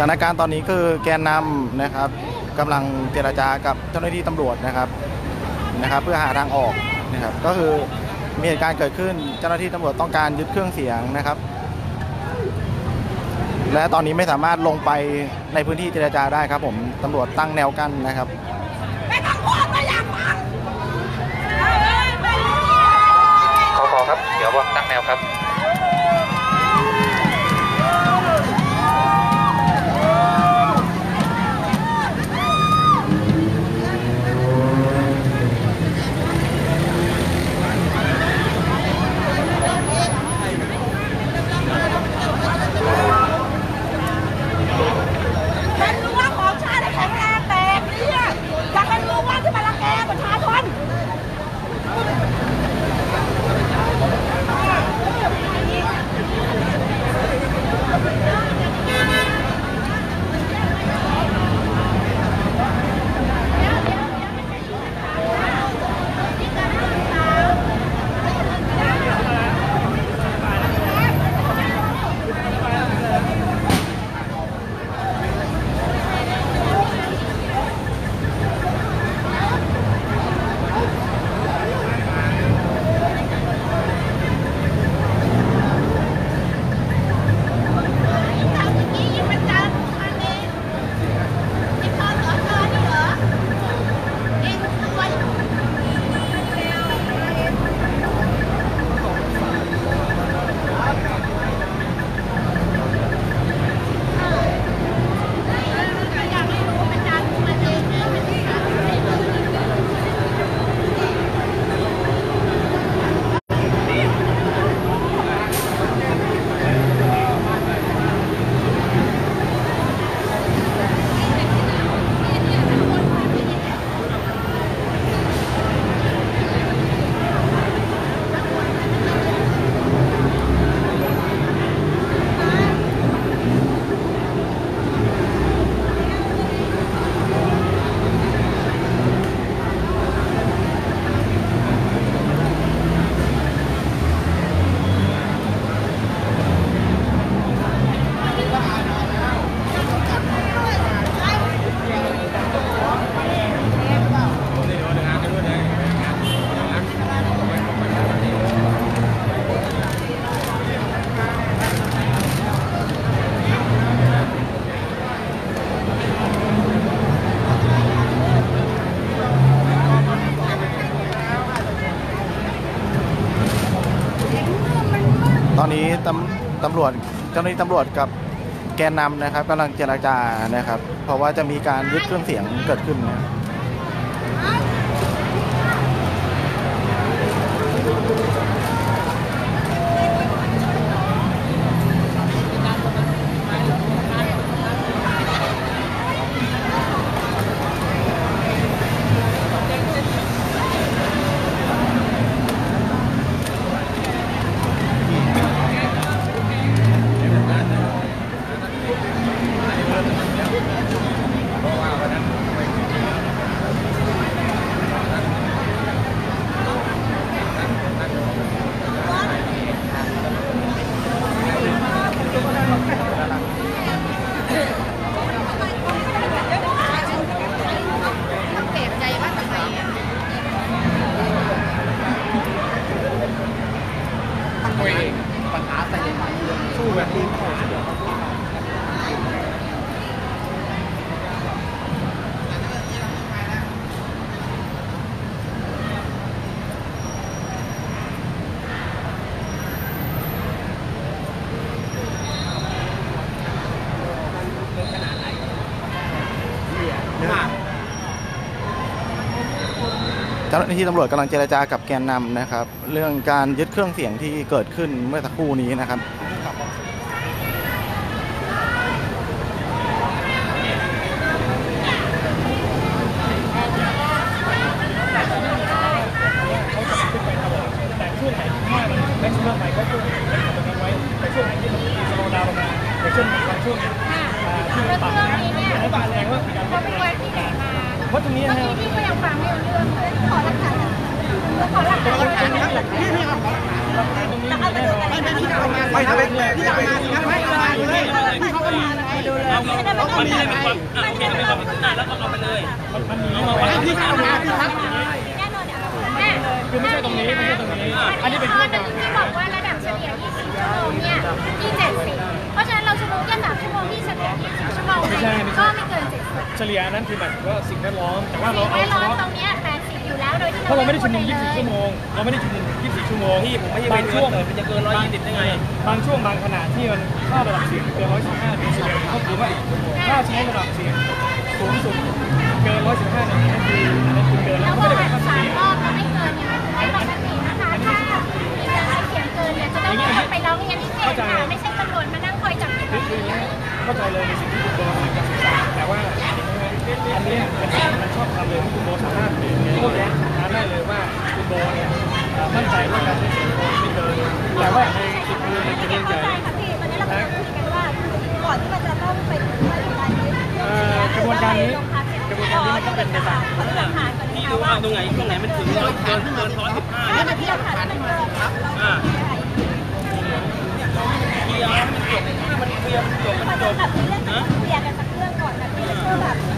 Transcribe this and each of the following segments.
สถานการณ์ตอนนี้คือแกนนำนะครับกำลังเจรจากับเจ้าหน้าที่ตำรวจนะครับนะครับ เพื่อหาทางออกนะครับ ก็คือมีเหตุการณ์เกิดขึ้นเจ้าหน้าที่ตำรวจต้องการยึดเครื่องเสียงนะครับ และตอนนี้ไม่สามารถลงไปในพื้นที่เจรจาได้ครับ ผมตำรวจตั้งแนวกั้นนะครับ ไม่ต้องพูดไม่อยากฟัง ขอขอ ครับ เดี๋ยวว่าตั้งแนวครับ จ้าหน้าที่ตำรวจกับแกนนำนะครับกำลังเจรจานะครับ เพราะว่าจะมีการยึดเครื่องเสียงเกิดขึ้นนะเเจ้าหน้าที่ตำรวจกำลังเจรจากับแกนนำนะครับ เรื่องการยึดเครื่องเสียงที่เกิดขึ้นเมื่อสักครู่นี้นะครับแต่ช่วงไหนที่ว่ามันแม็กซ์เพิ่มใหม่ก็ช่วงนี้เป็นของมัน ไว้แต่ช่วงไหนที่มันมีสโลว์ดามาในช่วงบางช่วงอ่าที่มันต่ำนะแล้วบาดแรงว่เขาไปไว้ที่ไมาเพราะตรงนี้เมื่อนะกี้พี่ก็ไม่ต้องหน้านขอหลักฐานตรงนี้ไม่ทำเป็นพี่เอามาสิครับให้เอามาเลยพี่เขามาไงดูเลยไม่ได้เป็นคนที่ไหนไม่ได้เป็นคนมันมีพี่เอามาพี่ครับแน่เลยวแม่คือไม่ใช่ตรงนี้ไม่ใช่ตรงนี้ อันนี้เป็นข้อรื่องหนึ่งที่บอกว่าระดับเฉลี่ย 20 ชั่วโมงเนี่ยมี70 เพราะฉะนั้นเราชั่วโมงแค่3ชั่วโมงที่เฉลี่ย 20 ชั่วโมงเนี่ยก็ไม่เกิน 70 เฉลี่ยนั้นคือหมายว่าสิ่งแวดล้อมแต่ว่าเราเอาเฉล้อมพาะตรงนี้ย80 แล้วโดยที่เพราะเราไม่ได้ชุมนุมพู24 ชั่วโมง เราไม่ได้ชุมนุม 24 ชั่วโมงที่ผมไม่ใช่บางช่วงมันจะเกิน 120 ได้ไง บางช่วงบางขณะที่มันค่าระดับเสียงเกิน 115เดซิเบลก็คือว่าถ้าใช้ระดับเสียงสูงสุดเกิน 115เนี่ยนั่นคืออันนั้นคือเกินแล้แล้ววก็ก็ไม่ได้เป็นอัค่าดเฉสามลี่ยรอบแล้วไม่เกินเนี่ยไม่ปกตินะคะถ้ามีการใช้เสียงเกินเนี่ยจะต้องมีคนไปร้องเรียนที่เขตค่ะไม่ใช่ตำรวจมานั่งคอยจับผิดคือคืออย่างนี้เข้าใจเลยในสิ่งที่คุณโบกำลังจะสื่อสารแต่ว่า อันนี้มันชอบทำเลยที่คุณโบสามารถโต้แย้งามได้เลยว่าคุณโบเนี่ยมั่นใจว่าการใช้เสียงโบไม่เกินแต่ว่าในจุดยืนมันจะเรื่องใหญ่เข้าใจค่ะพี่วันนี้เรากำลังคุยกันว่าก่อนที่มันจะต้องไปถึงมาตรการนี้เอ่อกระบวนการนี้กระบวนการนี้มันก็เป็นไปตามขอหลักฐานก่อนนะคะว่าตรงไหนตรงไหนมันถึงเกินเกินเกินร้อยสิบห้าถ้ามันที่หลักฐานมันเครับเราเคลียร์มันจบมันเคลียร์มันจบมันมันะเรื่องต้องเคลียร์กันสักเรื่องก่อนแบบนี้ก็แบบอยากได้แล้วแล้วแบบที่อยากใช้ทรัพยานไปเลยแล้วมันเกิดขึ้นตอนไหนมันไม่เกิดขึ้นเพราะบอกอาจจะเป็นวันสามวันก็เป็นแต่ทั้งหมดเนี่ยมันจะไว้ก่อนเป็นข้อมูลแล้วเดี๋ยวจะต้องไปหวังของเยอะแต่ถ้าถือว่าเราในช่วงเวลาเนี่ยราต้องทำไว้เนี่ยในระหว่างนี้คือข้อมูลดีเรื่องกิดขึ้นนะเพราะแล้ว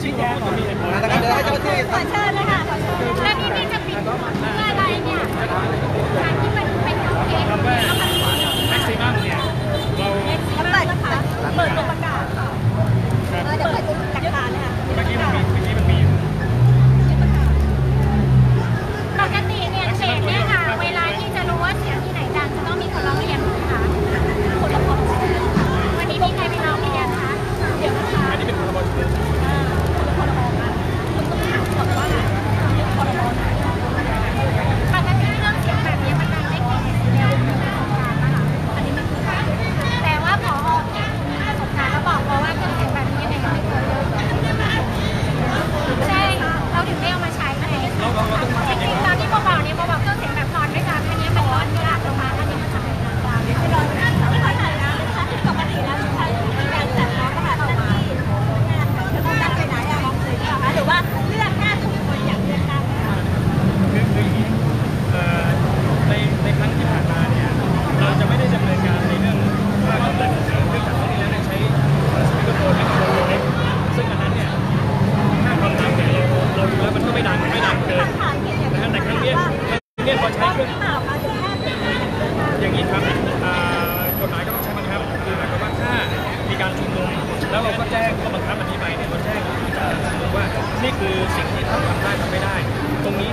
ให้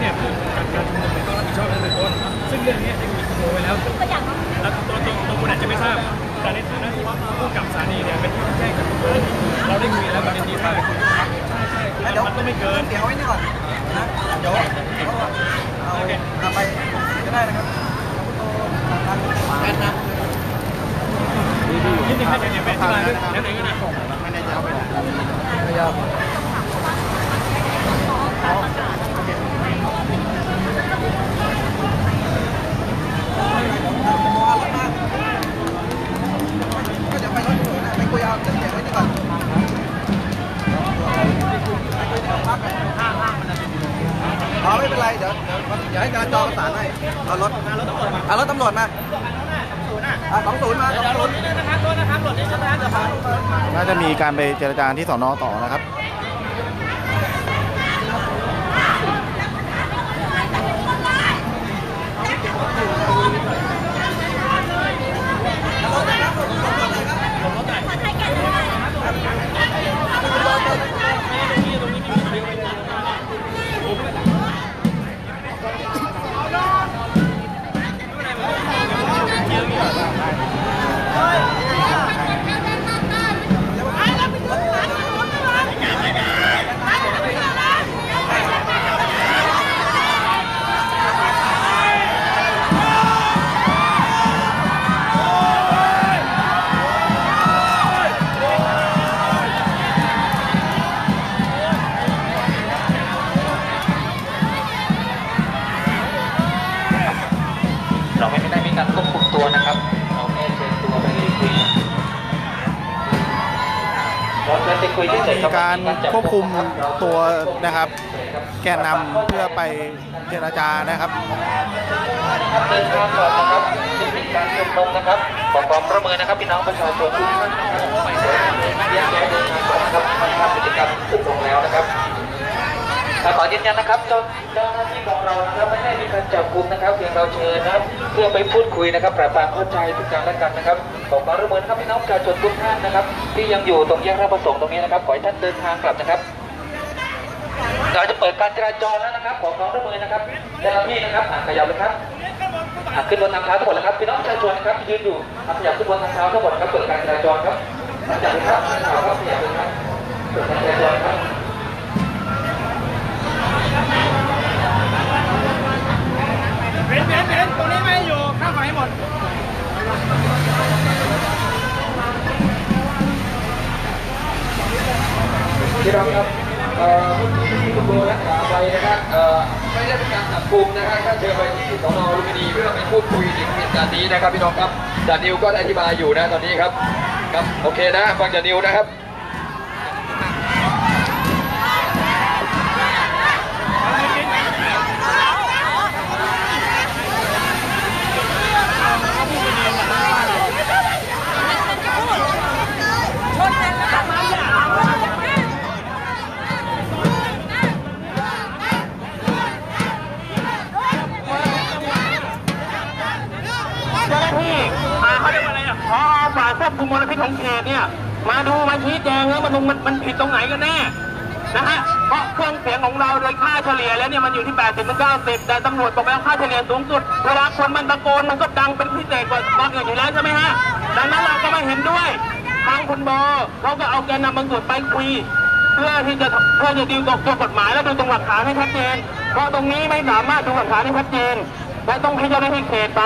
เนี่ยผู้จัดการชุมนุมเนี่ยต้องรับผิดชอบตั้งแต่ต้นซึ่งเรื่องนี้ได้คุยกับโมไว้แล้วตัวอย่างแล้วตัวตัวตัวคุณอาจจะไม่ทราบแต่ในฐานะที่ผู้กับสถานีเนี่ยเป็นผู้แจ้งกับทุกคนเราได้คุยแล้วประเด็นนี้ว่าใช่ใช่แล้วมันก็ไม่เกินเดี๋ยวไว้นี่ก่อนนะเดี๋ยวเอาไปก็ได้นะครับแอนนะนิดนึงให้เดี๋ยวไปอธิบายด้วยแล้วไหนก็ได้ไม่แน่ใจเอาไปไหน ให้เอารถเอารถตำรวจมาอะสองศูนย์มาสองศูนย์น่าจะมีการไปเจรจาที่สอนอต่อนะครับ การควบคุมตัวนะครับ แกนนำเพื่อไปเจรจานะครับเดินทางก่อนนะครับจะเป็นการชุมนุมนะครับขอความร่วมมือนะครับพี่น้องประชาชนทุกท่านไม่เดินแยกย้ายเดินทางก่อนนะครับมันทำกิจกรรมขึ้นลงแล้วนะครับ ขอยืนยันนะครับเจ้าเจ้าหน้าที่ของเรานะครับไม่ได้มีการจับกลุ่มนะครับเพียงเราเชิญนะครับเพื่อไปพูดคุยนะครับปรับความเข้าใจถึงกันและกันนะครับขอความร่วมมือนะครับพี่น้องประชาชนทุกท่านนะครับ ที่ยังอยู่ตรงแยกราชประสงค์ตรงนี้นะครับ ขอให้ท่านเดินทางกลับนะครับเราจะเปิดการจราจรแล้วนะครับ ขอความร่วมมือนะครับเจ้าหน้าที่นะครับขยับเลยครับขึ้นบนทางเท้าทั้งหมดเลยครับพี่น้องประชาชนครับยืนอยู่ขยับขึ้นบนทางเท้าทั้งหมดครับเปิดการจราจรครับขยับเลยครับขยับครับขยับเลยครับเปิดการจราจรครับ เบนเบนเบนตรงนี้ไม่อยู่ข้ามไปให้หมดพี่น้องครับเอ่อที่คุณโบรักษาไว้นะครับเอ่อไม่ได้เป็นการจับกลุ่มนะครับถ้าเชิญไปที่สนลุมพินีเพื่อไปพูดคุยถึงเหตุการณ์นี้นะครับพี่น้องครับจานิวก็ได้อธิบายอยู่นะตอนนี้ครับครับโอเคนะฟังจานิวนะครับ เจ้าหน้าที่อ่าเขาเรียกว่าอะไรอะพอฝ่าย ควบคุมมลพิษของเขตเนี่ย มาดูมาชี้แจงแล้วมันมันมันผิดตรงไหนกันแน่นะฮะเพราะเครื่องเสียงของเราโดยค่าเฉลี่ยแล้วเนี่ยมันอยู่ที่ 80ถึง90 แต่ตำรวจบอกว่าค่าเฉลี่ยสูงสุดเวลาคนมันตะโกนมันก็ดังเป็นพิเศษกว่าตอนอื่นอยู่แล้วใช่ไหมฮะดังนั้นเราก็ไม่เห็นด้วยทางคุณโบเขาก็เอาแกนนำบางส่วนไปคุยเพื่อที่จะเพื่อจะดิวตกตัวกฎหมายและดูตรงหลักฐานให้ชัดเจน เพราะตรงนี้ไม่สามารถดูหลักฐานให้ชัดเจนและต้องให้เจ้าหน้าที่เขตไป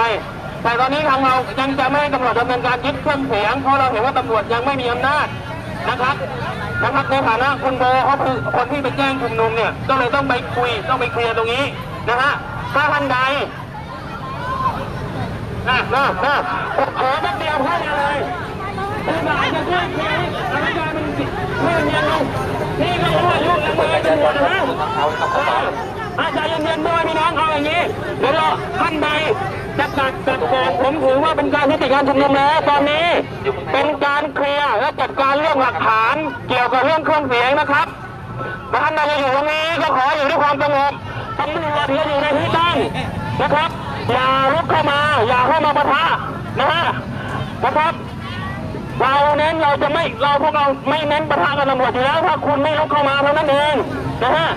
แต่ตอนนี้ทางเรายังจะไม่ให้ตำรวจดำเนินการยึดเครื่องเสียง เพราะเราเห็นว่าตำรวจยังไม่มีอำนาจนะครับนะครับในฐานะคุณโบเขาคือคนที่ไปแจ้งชุมนุมเนี่ยก็เลยต้องไปคุยต้องไปเคลียร์ตรงนี้นะฮะถ้าท่านใดนะนะนะขอแป๊บเดียวเข้ามาเลยพี่บาจะช่วยเคลียร์สถานการณ์มันเพื่อนเย็นลงพี่ก็รู้อายุยังไม่ตำรวจนะฮะ อาจารย์เย็นๆด้วยพี่น้องเอาอย่างนี้เดี๋ยวรอท่านใดจะตัดตัดก่อนผมถือว่าเป็นการยุติการชุมนุมแล้วตอนนี้เป็นการเคลียร์และจัดการเรื่องหลักฐานเกี่ยวกับเรื่องเครื่องเสียงนะครับท่านใดจะอยู่ตรงนี้ก็ขออยู่ด้วยความสงบตำรวจที่อยู่ในที่ตั้งนะครับ อย่าลุกเข้ามา อย่าเข้ามาปะทะนะฮะนะครับเราเน้นเราจะไม่เราพวกเราไม่เน้นประทะกับตำรวจอยู่แล้วถ้าคุณไม่ลุกเข้ามาเท่านั้นเองนะฮะ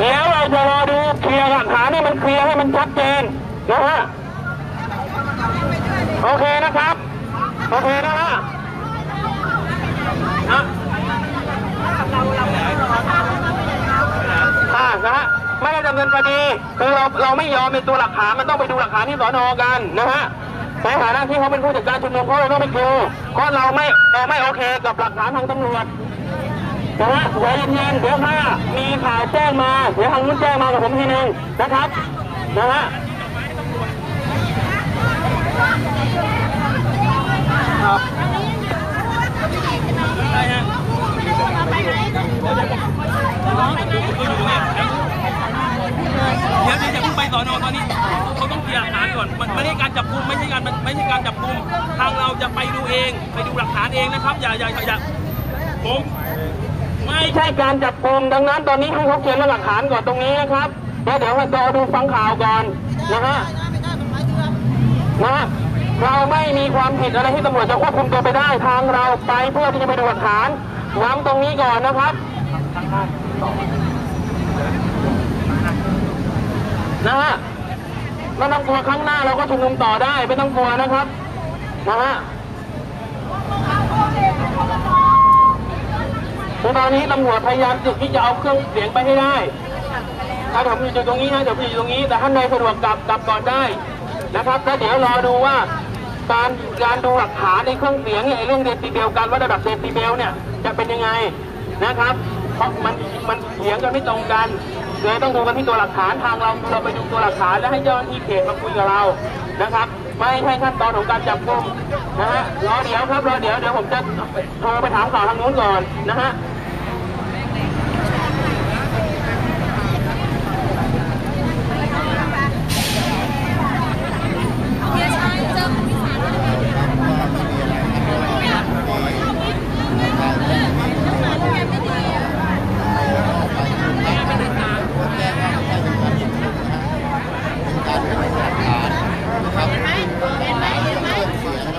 แล้วเราจะรอดูเคลียร์หลักฐานให้มันเคลียร์ให้มันชัดเจนนะฮะโอเคนะครับ โอเคนะฮะอะอ่านะฮะไม่ได้ดำเนินคดีคือเราเราไม่ยอมเป็นตัวหลักฐานมันต้องไปดูหลักฐานที่สอนอกันนะฮะในฐานะที่เขาเป็นผู้จัดการชุมนุมเขาเราต้องไปดูเพราะเราไม่เราไม่โอเคกับหลักฐานทางตำรวจ นะฮะใจเย็นๆเดี๋ยวถ้ามีข่าวแจ้งมาเดี๋ยวทางนู้นแจ้งมากับผมทีนึงนะครับนะฮะได้ฮะไปไหนคุณอยู่งนี้อนอตอนนี้เขาต้องเคลียร์หลักฐานก่อนมันไม่ใช่การจับกุมไม่ใช่การไม่ใช่การจับกุมทางเราจะไปดูเอง ไปดูหลักฐานเองนะครับ อย่าอย่าอย่าอย่าผม การจับกลุ่มดังนั้นตอนนี้ให้เขาเคลียร์หลักฐานก่อนตรงนี้นะครับแล้วเดี๋ยวเรอดูฟังข่าวก่อนนะฮะนะฮะเราไม่มีความผิดอะไรที่ตำรวจจะควบคุมตัวไปได้ทางเราไปเพื่อที่จะไปดูหลักฐานย้ำตรงนี้ก่อนนะครับนะฮะไม่ต้องกลัวครั้งหน้าเราก็ชุมนุมต่อได้ไม่ต้องกลัวนะครับนะฮะ คือ ตอนนี้ตำรวจพยายามจุดที่จะเอาเครื่องเสียงไปให้ได้ถ้าผมอยู่ตรงนี้นะเดี๋ยวผมอยู่ตรงนี้ แต่ท่านใดสะดวกกลับกลับก่อนได้นะครับแล้วเดี๋ยวรอดูว่าการการดูหลักฐานในเครื่องเสียงเนี่ยเรื่องเดซิเบลการวัดระดับเดซิเบลเนี่ยจะเป็นยังไงนะครับ เพราะมันมันเถียงกันไม่ตรงกันเลยต้องดูกันที่ตัวหลักฐานทางเราเราไปดูตัวหลักฐานแล้วให้เจ้าหน้าที่เขตมาคุยกับเรานะครับ ไม่ใช่ขั้นตอนของการจับกุมนะฮะรอเดี๋ยวครับรอเดี๋ยวเดี๋ยวผมจะโทรไปถามข่าวทางนู้นก่อนนะฮะ เห็นไหมเห็นไหมเห็นไหม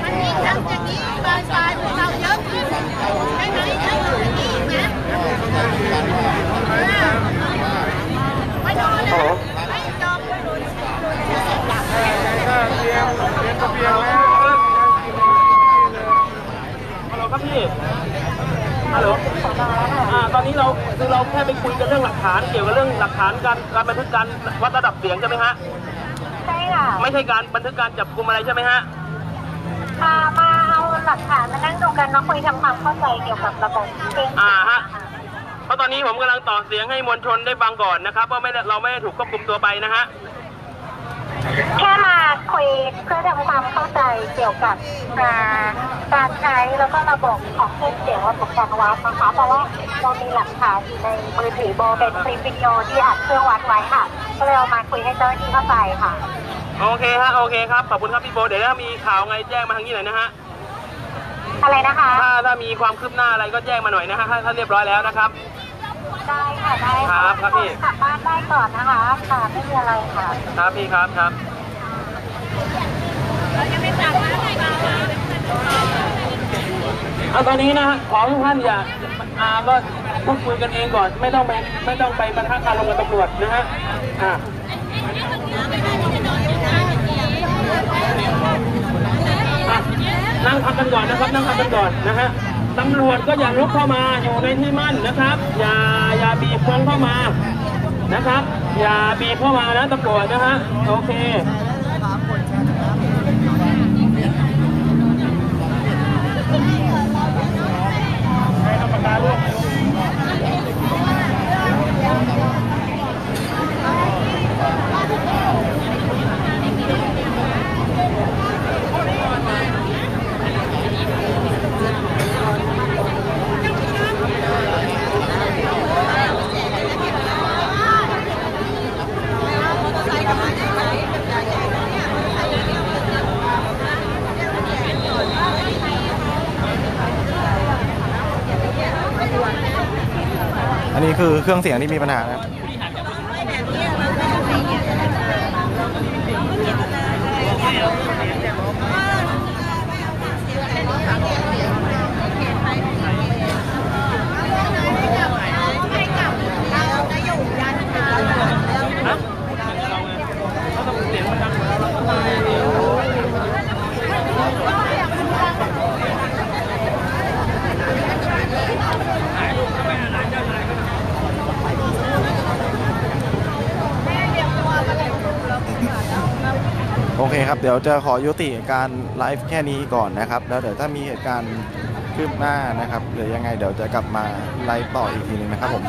มันมีทำอย่างนี้บานปลายของเราเยอะขึ้นใช่ไหมใช่อย่างนี้อีกนะไม่โดนเลยไม่ยอมไม่โดน ฮัลโหลครับพี่ ฮัลโหลอ่า ตอนนี้เราคือเราแค่ไปคุยกันเรื่องหลักฐานเกี่ยวกับเรื่องหลักฐานการการบันทึกการวัดระดับเสียงใช่ไหมฮะใช่ค่ะไม่ใช่การบันทึกการจับกุมอะไรใช่ไหมฮะมามาเอาหลักฐานมานั่งดูกันมาคุยทำความเข้าใจเกี่ยวกับระบบเพลงอ่าฮะเพราะตอนนี้ผมกำลังต่อเสียงให้มวลชนได้ฟังก่อนนะครับว่าไม่ได้เราไม่ได้ถูกควบคุมตัวไปนะฮะแค่มาคุ ยเพื่อทำความเข้าใจเกี่ยวกับอ่าการใช้แล้วก็ระบบของเครื่องเสียงระบบการวัดนะคะเพราะว่าเรามีหลักฐานอยู่ในมือถือโบเป็นคลิปวิดีโอที่อัดเครื่องวัดไว้ค่ะ ก็เลยเอามาคุยให้เจ้าหน้าที่เข้าใจค่ะ โอเคฮะโอเคครับขอบคุณครับพี่โบเดี๋ยวถ้ามีข่าวไงแจ้งมาทางนี้หน่อยนะฮะอะไรนะคะ ถ้าถ้ามีความคืบหน้าอะไรก็แจ้งมาหน่อยนะฮะถ้าถ้าเรียบร้อยแล้วนะครับได้ค่ะได้ครับครับพี่กลับบ้านได้ก่อนนะคะค่ะไม่มีอะไรค่ะครับพี่ครับครับ เอาตอนนี้นะฮะขอทุกท่านอย่าอ่าก็พูดคุยกันเองก่อน ไม่ต้องไปไม่ต้องไปบรรทัดการลงกับตำรวจนะฮะอ่าอะนั่งพักกันก่อนนะครับ นั่งพักกันก่อนนะฮะตำรวจก็อย่าลุกเข้ามาอยู่ในที่มั่นนะครับ อย่าอย่าบีบวงเข้ามานะครับ อย่าบีบเข้ามานะตำรวจนะฮะโอเค อัน รื่องเสียงที่มีปัญหานะครับ โอเคครับ เดี๋ยว จะขอยุติการไลฟ์แค่นี้ก่อนนะครับ แล้วเดี๋ยวถ้ามีเหตุการณ์คืบหน้านะครับหรือยังไงเดี๋ยวจะกลับมาไลฟ์ต่ออีกทีหนึงนะครับผม